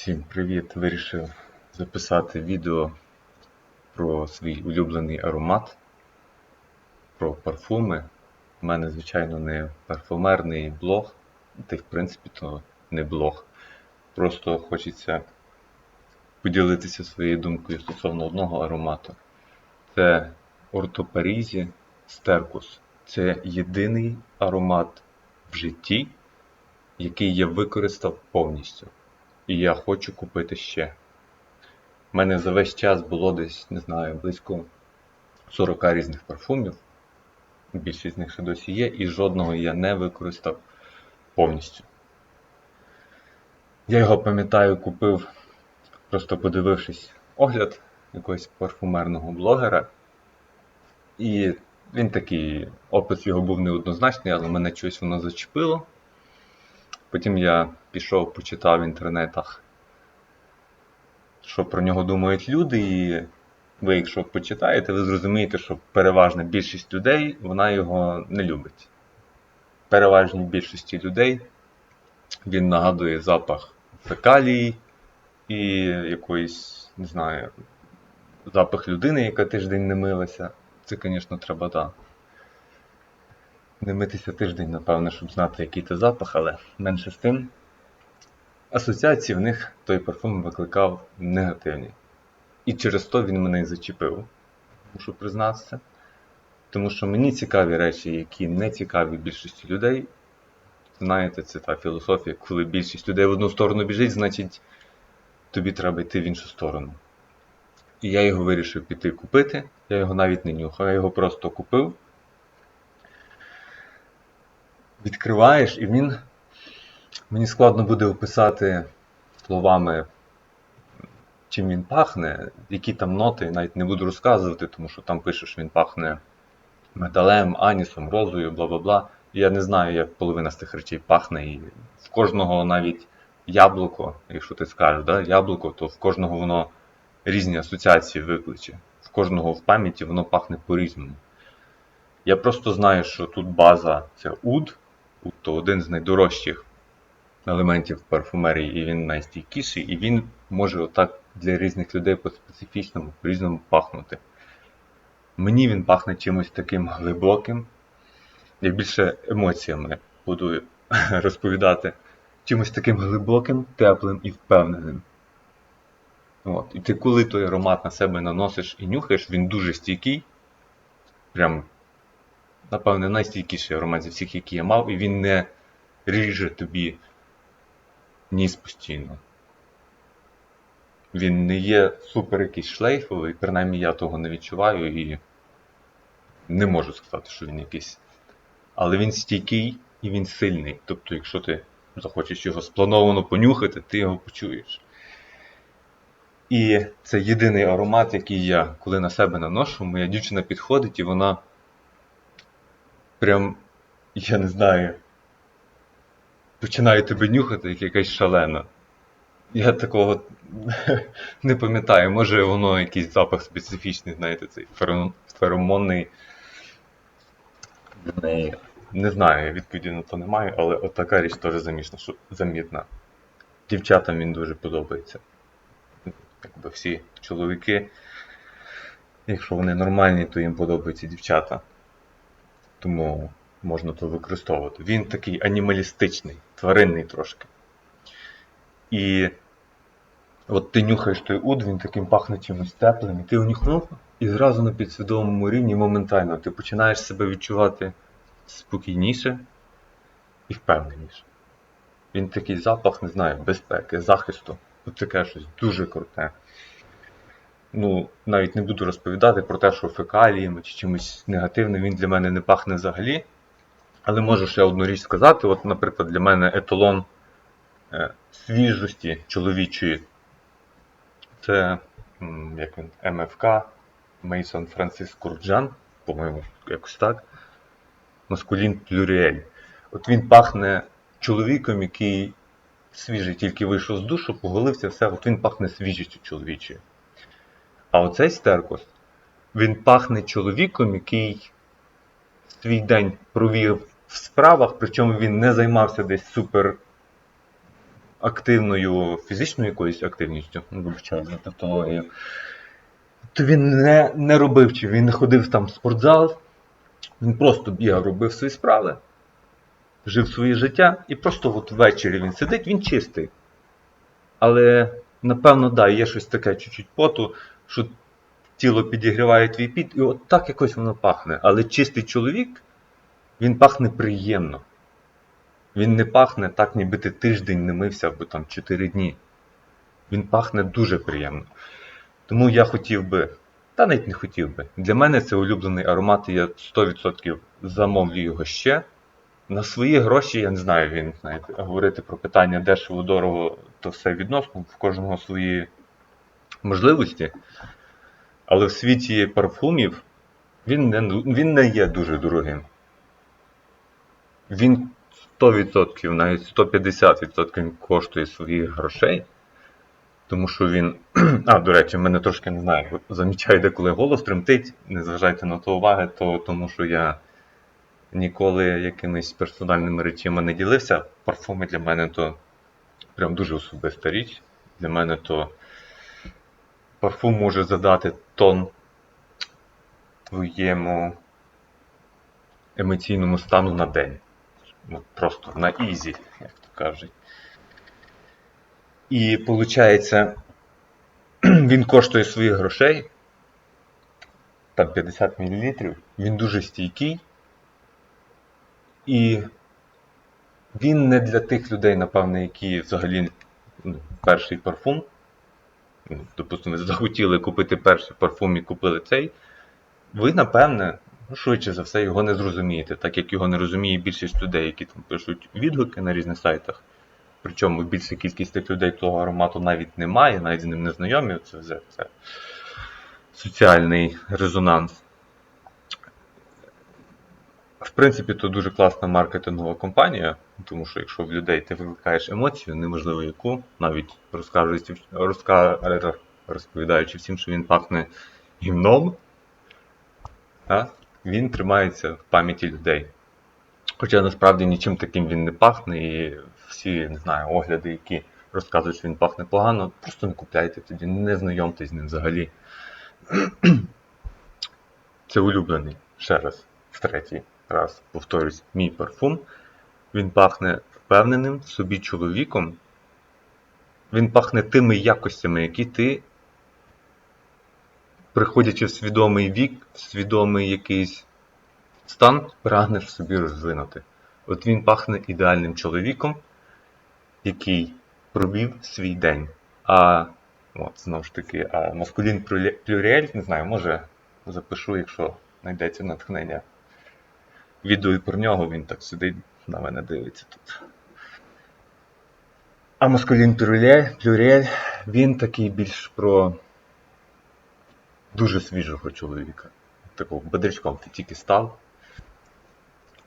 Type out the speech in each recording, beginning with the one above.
Всім привіт! Вирішив записати відео про свій улюблений аромат, про парфуми. У мене, звичайно, не парфумерний блог, та в принципі то не блог. Просто хочеться поділитися своєю думкою стосовно одного аромату. Це Орто Парізі Стеркус. Це єдиний аромат в житті, який я використав повністю. І я хочу купити ще. У мене за весь час було десь, не знаю, близько 40 різних парфумів. Більшість з них ще досі є, і жодного я не використав повністю. Я його пам'ятаю, купив, просто подивившись огляд якогось парфумерного блогера. І він такий, опис його був неоднозначний, але мене щось воно зачепило. Потім я пішов, почитав в інтернетах, що про нього думають люди, і ви, якщо почитаєте, ви зрозумієте, що переважна більшість людей вона його не любить. Переважній більшості людей він нагадує запах фекалії і якоїсь, не знаю, запах людини, яка тиждень не милася. Це, звісно, треба так. Не митися тиждень, напевно, щоб знати, який це запах, але менше з тим. Асоціації в них той парфум викликав негативні. І через то він мене і зачепив, мушу признатися. Тому що мені цікаві речі, які не цікаві більшості людей. Знаєте, це та філософія, коли більшість людей в одну сторону біжить, значить тобі треба йти в іншу сторону. І я його вирішив піти купити. Я його навіть не нюхав, я його просто купив. Відкриваєш, і він. Мені складно буде описати словами, чим він пахне, які там ноти, навіть не буду розказувати, тому що там пише, що він пахне медалем, анісом, розою, бла бла бла. Я не знаю, як половина з тих речей пахне. І в кожного навіть яблуко, якщо ти скажеш, да, яблуко, то в кожного воно різні асоціації викличе. В кожного в пам'яті воно пахне по-різному. Я просто знаю, що тут база це уд то один з найдорожчих елементів парфумерії, і він найстійкіший, і він може отак для різних людей по-специфічному, по-різному пахнути. Мені він пахне чимось таким глибоким. Я більше емоціями буду розповідати. Чимось таким глибоким, теплим і впевненим. От. І ти коли той аромат на себе наносиш і нюхаєш, він дуже стійкий. Прям, напевне, найстійкіший аромат зі всіх, які я мав, і він не ріже тобі ніс постійно. Він не є супер якийсь шлейфовий, принаймні я того не відчуваю і не можу сказати, що він якийсь. Але він стійкий і він сильний. Тобто, якщо ти захочеш його сплановано понюхати, ти його почуєш. І це єдиний аромат, який я коли на себе наношу, моя дівчина підходить і вона прям, я не знаю, починає тебе нюхати, як якась шалена. Я такого не пам'ятаю, може воно якийсь запах специфічний, знаєте, цей феромонний. Не, не знаю, відповіді на то не маю, але от така річ теж замішна, що замітна. Дівчатам він дуже подобається якби всі чоловіки, якщо вони нормальні, то їм подобаються дівчата. Тому можна то використовувати. Він такий анімалістичний, тваринний трошки. І от ти нюхаєш той уд, він таким пахне чимось теплим, і ти його нюхнув, і зразу на підсвідомому рівні моментально ти починаєш себе відчувати спокійніше і впевненіше. Він такий запах, не знаю, безпеки, захисту. От таке щось дуже круте. Ну, навіть не буду розповідати про те, що фекаліями чи чимось негативним він для мене не пахне взагалі. Але можу ще одну річ сказати. От, наприклад, для мене еталон е, свіжості чоловічої. Це як він, МФК, Мейсон Францис Курджан, по-моєму, якось так. Маскулін Плюріель. От він пахне чоловіком, який свіжий, тільки вийшов з душу, поголився, все, от він пахне свіжістю чоловічою. А оцей стеркос, він пахне чоловіком, який свій день провів в справах, причому він не займався десь супер активною фізичною якоюсь активністю, ну, вибачаю за тавтологію, то він не, не робив чи він не ходив там в спортзал, він просто бігав, робив свої справи, жив своє життя, і просто от ввечері він сидить, він чистий. Але, напевно, да, є щось таке чуть-чуть поту, що тіло підігріває твій піт, і от так якось воно пахне. Але чистий чоловік, він пахне приємно. Він не пахне так, ніби ти тиждень не мився або там 4 дні. Він пахне дуже приємно. Тому я хотів би, та навіть не хотів би. Для мене це улюблений аромат, і я 100% замовлю його ще. На свої гроші, я не знаю, він знаєте, говорити про питання дешево, дорого, то все відносно, в кожного свої можливості. Але в світі парфумів він не, він не є дуже дорогим. Він 100%, навіть 150% коштує своїх грошей. Тому що він. А, до речі, мене трошки не знаю, замічаю, деколи голос тремтить, не зважайте на то уваги, то тому що я ніколи якимись персональними речами не ділився. Парфуми для мене то прям дуже особиста річ. Для мене то парфум може задати тон твоєму емоційному стану на день. Ну, просто на ізі, як то кажуть. І виходить, він коштує своїх грошей. Там 50 мл. Він дуже стійкий. І він не для тих людей, напевно, які взагалі ну, перший парфум. Ну, Допустимо, захотіли купити перший парфум і купили цей. Ви, напевне, ну, швидше за все, його не зрозумієте, так як його не розуміє більшість людей, які там пишуть відгуки на різних сайтах. Причому більша кількість тих людей того аромату навіть немає, навіть з ним не знайомі. Це вже це соціальний резонанс. В принципі, то дуже класна маркетингова компанія, тому що якщо в людей ти викликаєш емоцію, неможливо яку, навіть розкажучи, розка, розповідаючи всім, що він пахне гімном, а, він тримається в пам'яті людей. Хоча насправді нічим таким він не пахне, і всі, не знаю, огляди, які розказують, що він пахне погано, просто не купляйте тоді, не знайомтесь з ним взагалі. Це улюблений, ще раз, в третій раз, повторюсь, мій парфум. Він пахне впевненим собі чоловіком. Він пахне тими якостями, які ти, приходячи в свідомий вік, в свідомий якийсь стан, прагнеш собі розвинути. От він пахне ідеальним чоловіком, який провів свій день. А от, знову ж таки, а маскулін плюріель, не знаю, може запишу, якщо знайдеться натхнення. Відео і про нього він так сидить, на мене дивиться тут. А маскулін плюріель він такий більш про дуже свіжого чоловіка. Такого бодрячком ти тільки став.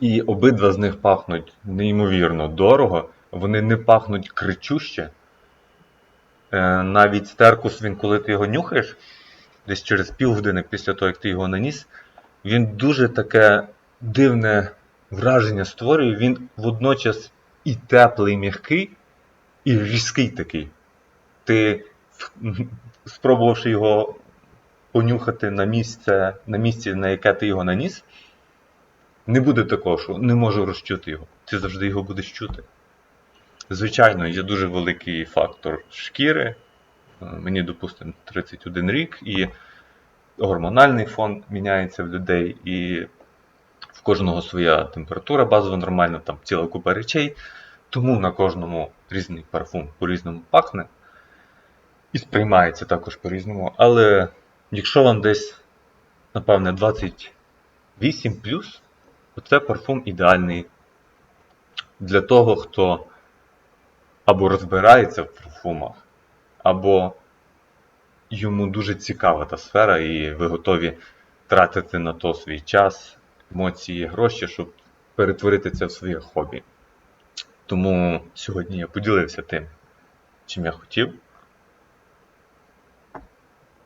І обидва з них пахнуть неймовірно дорого, вони не пахнуть кричуще. Е, навіть стеркус, він, коли ти його нюхаєш, десь через півгодини після того, як ти його наніс, він дуже таке дивне враження створює. Він водночас і теплий, і м'який, і різкий такий. Ти, спробувавши його понюхати на місце, на місці, на яке ти його наніс, не буде такого, що не можу розчути його. Ти завжди його будеш чути. Звичайно, є дуже великий фактор шкіри. Мені, допустимо, 31 рік, і гормональний фон міняється в людей, і кожного своя температура базова нормальна, там ціла купа речей. Тому на кожному різний парфум по-різному пахне. І сприймається також по-різному. Але якщо вам десь, напевне, 28 Оце парфум ідеальний для того, хто або розбирається в парфумах, або йому дуже цікава та сфера, і ви готові тратити на то свій час, емоції, гроші, щоб перетворити це в своє хобі. Тому сьогодні я поділився тим, чим я хотів.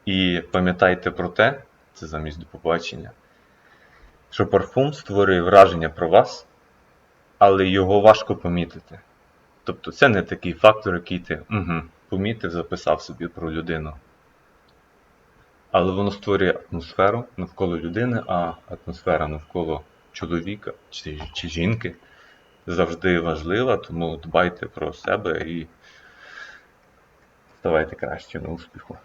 І пам'ятайте про те, це замість до побачення що парфум створює враження про вас, але його важко помітити. Тобто це не такий фактор, який ти угу, помітив, записав собі про людину. Але воно створює атмосферу навколо людини, а атмосфера навколо чоловіка чи, чи жінки завжди важлива, тому дбайте про себе і ставайте краще на успіху.